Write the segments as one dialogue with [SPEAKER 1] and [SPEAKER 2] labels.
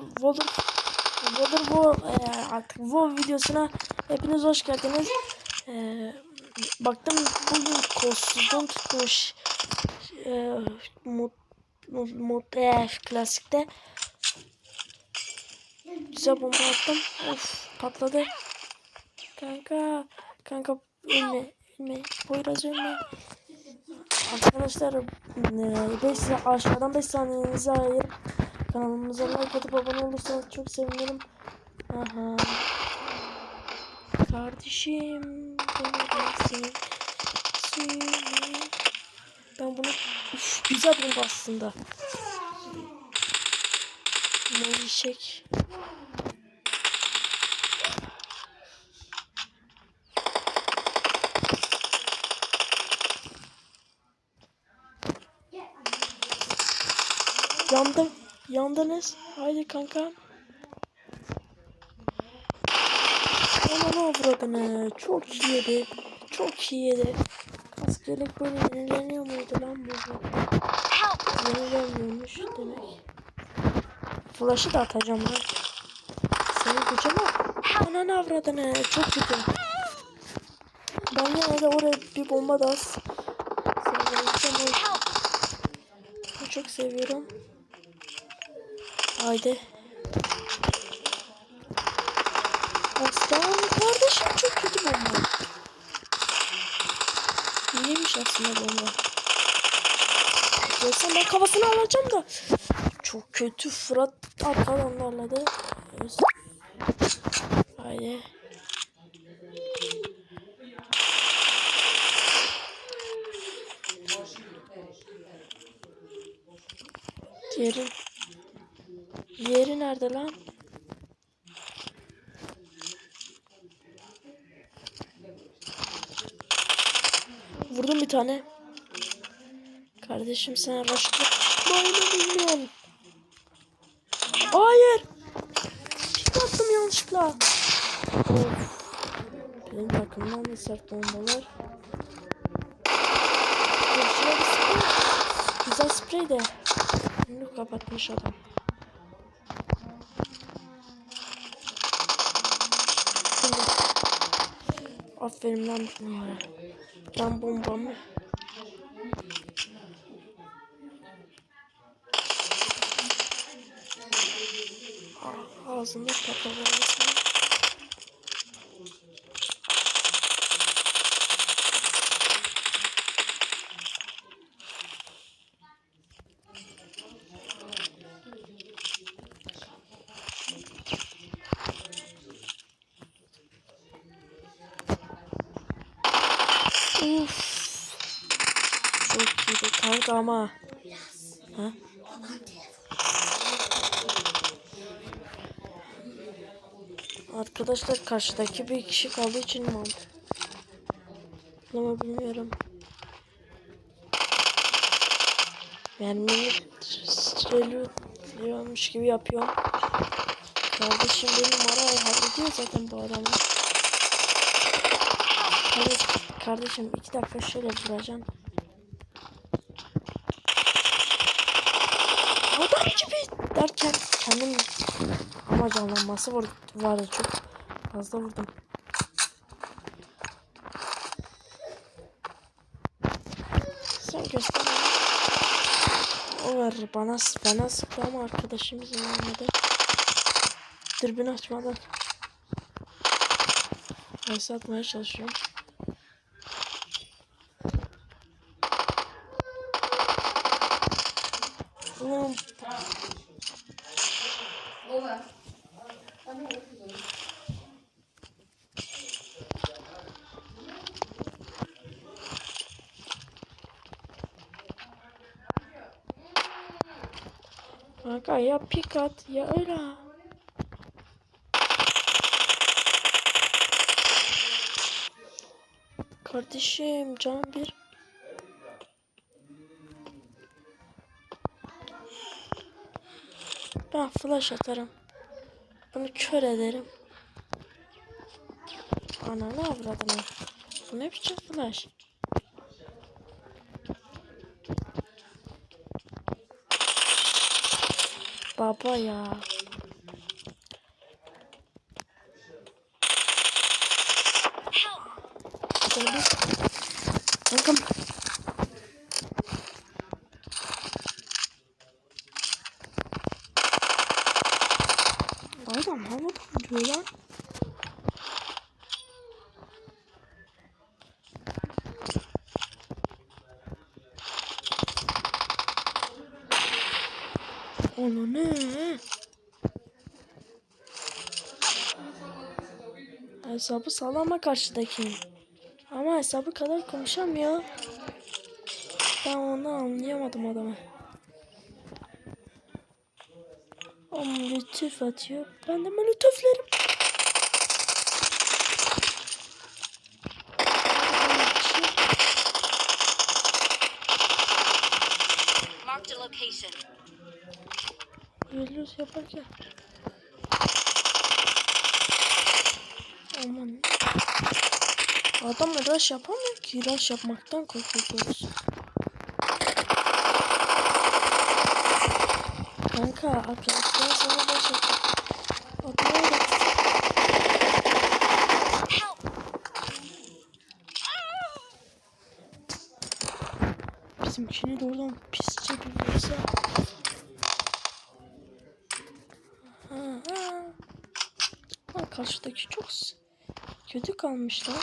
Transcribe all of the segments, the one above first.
[SPEAKER 1] Water Water War e, artık WoW videosuna hepiniz hoş geldiniz. E, baktım bugün kolsuzluğum tutmuş. E, mod, mod, mod e, klasikte. Güzel bomba attım. Of patladı. Kanka. Kanka ölme. Ölme. Poyraz ölme. Arkadaşlar 5 aşağıdan 5 saniyenizi ayırıp kanalımıza like atıp abone olursanız çok sevinirim. Aha. Kardeşim. Ben bunu Uf, güzel bomba aslında. Melişek. Yandım. Yandınız. Haydi kanka. Ananı avradını. Çok iyi yedi. Çok iyi yedi. Askerlik böyle yenileniyor muydu lan bu? Yenilenmiyormuş demek. Flash'ı da atacağım lan. Seni gücüme. Ananı avradını. Çok kötü. Ben yine de oraya bir bomba da az. Çok seviyorum. Haydi. Aslan kardeşim çok kötü bomba. İyiymiş aslında bomba. Görsen ben kafasını alacağım da. Çok kötü Fırat arkadan darladı. Haydi. Diğeri. Diğeri nerede lan? Vurdum bir tane. Kardeşim sen başka böyle bilmiyorum. Hayır. Pik attım yanlışlıkla. Of. Benim takımdan da sert bombalar. Güzel sprey de. Bunu kapatmış adam. Aferin lan bunlara. Lan bombamı. Ah, Ağzında patlaması. Kanka ama. Ha? Arkadaşlar karşıdaki bir kişi kaldığı için mi aldı? Ama bilmiyorum. Mermini streliyormuş gibi yapıyorum. Kardeşim benim numara hallediyor zaten bu adamı. Evet kardeşim iki dakika şöyle vuracağım. Adam gibi derken kendim ama canlanması var, vardı çok fazla vurdum. Sen göster. O var bana bana sıktı ama arkadaşımızın olmadı. Dürbün açmadan. Neyse atmaya çalışıyorum. Kanka ya pik at ya öyle. Kardeşim can bir. Ben flash atarım. Bunu kör ederim. Ana ne avradını. Bu ne biçim flash? Baba ya. Kankam Onu ne? Hesabı sağlama karşıdaki. Ama hesabı kadar konuşamıyor. Ben onu anlayamadım adamı. O lütuf atıyor. Ben de lütuflerim. Geliyoruz yaparken. Aman. Adam rush yapamıyor ki. Rush yapmaktan korkuyoruz. Kanka arkadaşlar sana rush yap. Adamı öyle
[SPEAKER 2] Help!
[SPEAKER 1] Bizimkini de oradan pisçe bir vursa. Ha, ha. Ha, karşıdaki çok kötü kalmışlar.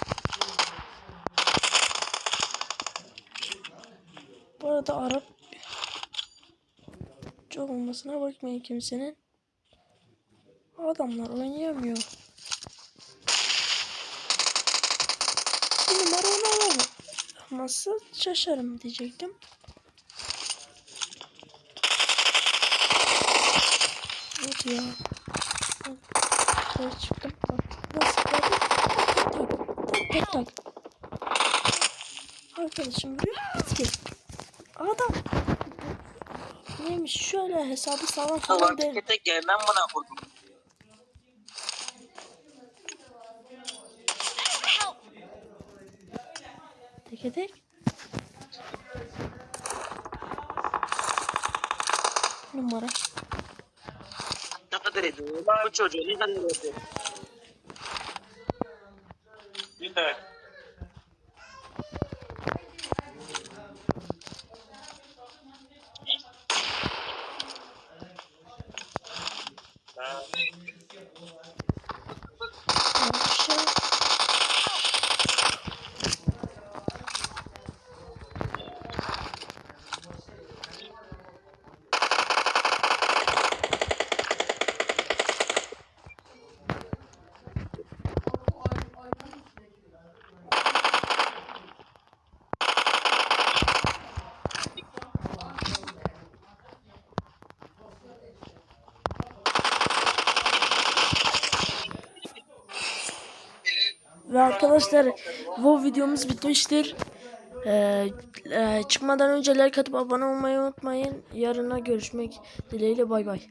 [SPEAKER 1] Bu arada Arap çok olmasına bakmayın kimsenin. Adamlar oynayamıyor. Bir numara onu alalım. Nasıl şaşarım diyecektim. Hadi ya. Böyle çıktım. Nasıl geldi? Tak tak tak tak. Arkadaşım buraya bitki. Adam. Neymiş şöyle hesabı sağlam falan
[SPEAKER 3] Allah
[SPEAKER 1] de.
[SPEAKER 3] teke tek gelmem buna.
[SPEAKER 2] Help!
[SPEAKER 1] Teke tek. Numara.
[SPEAKER 3] Ne kadar ediyor? Lan bu çocuğu ne kadar ediyor? Yeter.
[SPEAKER 1] Akşam. Ve arkadaşlar bu videomuz bitmiştir. Ee, e, çıkmadan önce like atıp abone olmayı unutmayın. Yarına görüşmek dileğiyle bay bay.